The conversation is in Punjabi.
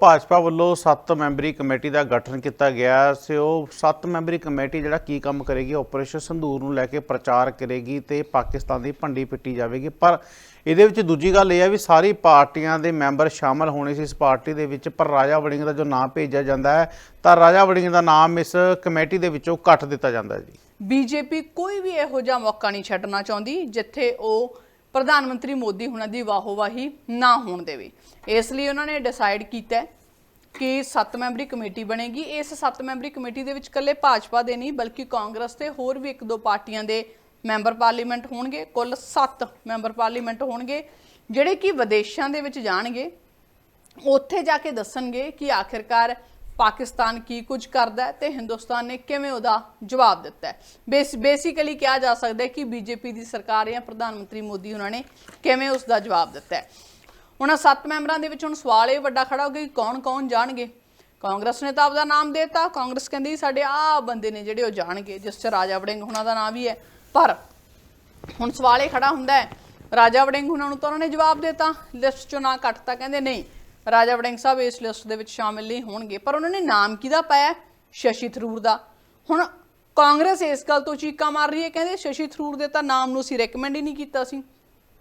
ਭਾਜਪਾ ਵੱਲੋਂ 7 ਮੈਂਬਰੀ ਕਮੇਟੀ ਦਾ ਗਠਨ ਕੀਤਾ ਗਿਆ ਸੀ ਉਹ 7 ਮੈਂਬਰੀ ਕਮੇਟੀ ਜਿਹੜਾ ਕੀ ਕੰਮ ਕਰੇਗੀ ਆਪਰੇਸ਼ਨ ਸੰਧੂਰ ਨੂੰ ਲੈ ਕੇ ਪ੍ਰਚਾਰ ਕਰੇਗੀ ਤੇ ਪਾਕਿਸਤਾਨ ਦੀ ਭੰਡੀ ਪਿੱਟੀ ਜਾਵੇਗੀ। ਪਰ ਇਹਦੇ ਵਿੱਚ ਦੂਜੀ ਗੱਲ ਇਹ ਹੈ ਵੀ ਸਾਰੀ ਪਾਰਟੀਆਂ ਦੇ ਮੈਂਬਰ ਸ਼ਾਮਲ ਹੋਣੇ ਸੀ ਇਸ ਪਾਰਟੀ ਦੇ ਵਿੱਚ, ਪਰ ਰਾਜਾ ਵੜਿੰਗ ਦਾ ਜੋ ਨਾਮ ਭੇਜਿਆ ਜਾਂਦਾ ਹੈ, ਤਾਂ ਰਾਜਾ ਵੜਿੰਗ ਦਾ ਨਾਮ ਇਸ ਕਮੇਟੀ ਦੇ ਵਿੱਚੋਂ ਕੱਟ ਦਿੱਤਾ ਜਾਂਦਾ ਹੈ ਜੀ। ਬੀਜੇਪੀ ਕੋਈ ਵੀ ਇਹੋ ਜਿਹਾ ਮੌਕਾ ਨਹੀਂ ਛੱਡਣਾ ਚਾਹੁੰਦੀ, ਜਿੱਥੇ ਉਹ ਪ੍ਰਧਾਨ ਮੰਤਰੀ ਮੋਦੀ ਹੁਣਾਂ ਦੀ ਵਾਹੋਵਾਹੀ ਨਾ ਹੋਣ ਦੇਵੇ। ਇਸ ਲਈ ਉਹਨਾਂ ਨੇ ਡਿਸਾਈਡ ਕੀਤਾ ਕਿ 7 ਮੈਂਬਰੀ ਕਮੇਟੀ ਬਣੇਗੀ। ਇਸ 7 ਮੈਂਬਰੀ ਕਮੇਟੀ ਦੇ ਵਿੱਚ ਇਕੱਲੇ ਭਾਜਪਾ ਦੇ ਨਹੀਂ, ਬਲਕਿ ਕਾਂਗਰਸ ਤੇ ਹੋਰ ਵੀ ਇੱਕ ਦੋ ਪਾਰਟੀਆਂ ਦੇ ਮੈਂਬਰ ਪਾਰਲੀਮੈਂਟ ਹੋਣਗੇ। ਕੁੱਲ 7 ਮੈਂਬਰ ਪਾਰਲੀਮੈਂਟ ਹੋਣਗੇ, ਜਿਹੜੇ ਕਿ ਵਿਦੇਸ਼ਾਂ ਦੇ ਵਿੱਚ ਜਾਣਗੇ, ਉੱਥੇ ਜਾ ਕੇ ਦੱਸਣਗੇ ਕਿ ਆਖਿਰਕਾਰ ਪਾਕਿਸਤਾਨ ਕੀ ਕੁਝ ਕਰਦਾ ਹੈ ਤੇ ਹਿੰਦੁਸਤਾਨ ਨੇ ਕਿਵੇਂ ਉਹਦਾ ਜਵਾਬ ਦਿੱਤਾ ਹੈ? ਬੇਸ ਬੇਸਿਕਲੀ ਕਿਹਾ ਜਾ ਸਕਦਾ ਹੈ ਕਿ ਬੀਜੇਪੀ ਦੀ ਸਰਕਾਰ ਜਾਂ ਪ੍ਰਧਾਨ ਮੰਤਰੀ ਮੋਦੀ ਉਹਨਾਂ ਨੇ ਕਿਵੇਂ ਉਸ ਦਾ ਜਵਾਬ ਦਿੱਤਾ ਹੈ? ਉਹਨਾਂ ਸੱਤ ਮੈਂਬਰਾਂ ਦੇ ਵਿੱਚ ਹੁਣ ਸਵਾਲ ਇਹ ਵੱਡਾ ਖੜਾ ਹੋ ਗਿਆ ਕਿ ਕੌਣ-ਕੌਣ ਜਾਣਗੇ? ਕਾਂਗਰਸ ਨੇ ਤਾਂ ਆਪਦਾ ਨਾਮ ਦੇਤਾ, ਕਾਂਗਰਸ ਕਹਿੰਦੀ ਸਾਡੇ ਆਹ ਬੰਦੇ ਨੇ ਜਿਹੜੇ ਉਹ ਜਾਣਗੇ, ਜਿਸ ਚ ਰਾਜਾ ਵੜਿੰਗ ਉਹਨਾਂ ਦਾ ਨਾਮ ਵੀ ਹੈ। ਪਰ ਹੁਣ ਸਵਾਲ ਇਹ ਖੜਾ ਹੁੰਦਾ ਹੈ, ਰਾਜਾ ਵੜਿੰਗ ਉਹਨਾਂ ਨੂੰ ਤਾਂ ਉਹਨਾਂ ਨੇ ਜਵਾਬ ਦੇਤਾ, ਲਿਸਟ ਚੋਂ ਨਾਂ ਕੱਟਤਾ ਕਹਿੰਦੇ ਨਹੀਂ। ਰਾਜਾ ਵੜਿੰਗ ਸਾਹਿਬ ਇਸ ਲਿਸਟ ਦੇ ਵਿੱਚ ਸ਼ਾਮਿਲ ਨਹੀਂ ਹੋਣਗੇ, ਪਰ ਉਹਨਾਂ ਨੇ ਨਾਮ ਕਿਹਦਾ ਪਾਇਆ? ਸ਼ਸ਼ੀ ਥਰੂਰ ਦਾ। ਹੁਣ ਕਾਂਗਰਸ ਇਸ ਗੱਲ ਤੋਂ ਚੀਕਾਂ ਮਾਰ ਰਹੀ ਹੈ, ਕਹਿੰਦੇ ਸ਼ਸ਼ੀ ਥਰੂਰ ਦੇ ਤਾਂ ਨਾਮ ਨੂੰ ਅਸੀਂ ਰეკਮੈਂਡ ਹੀ ਨਹੀਂ ਕੀਤਾ ਸੀ।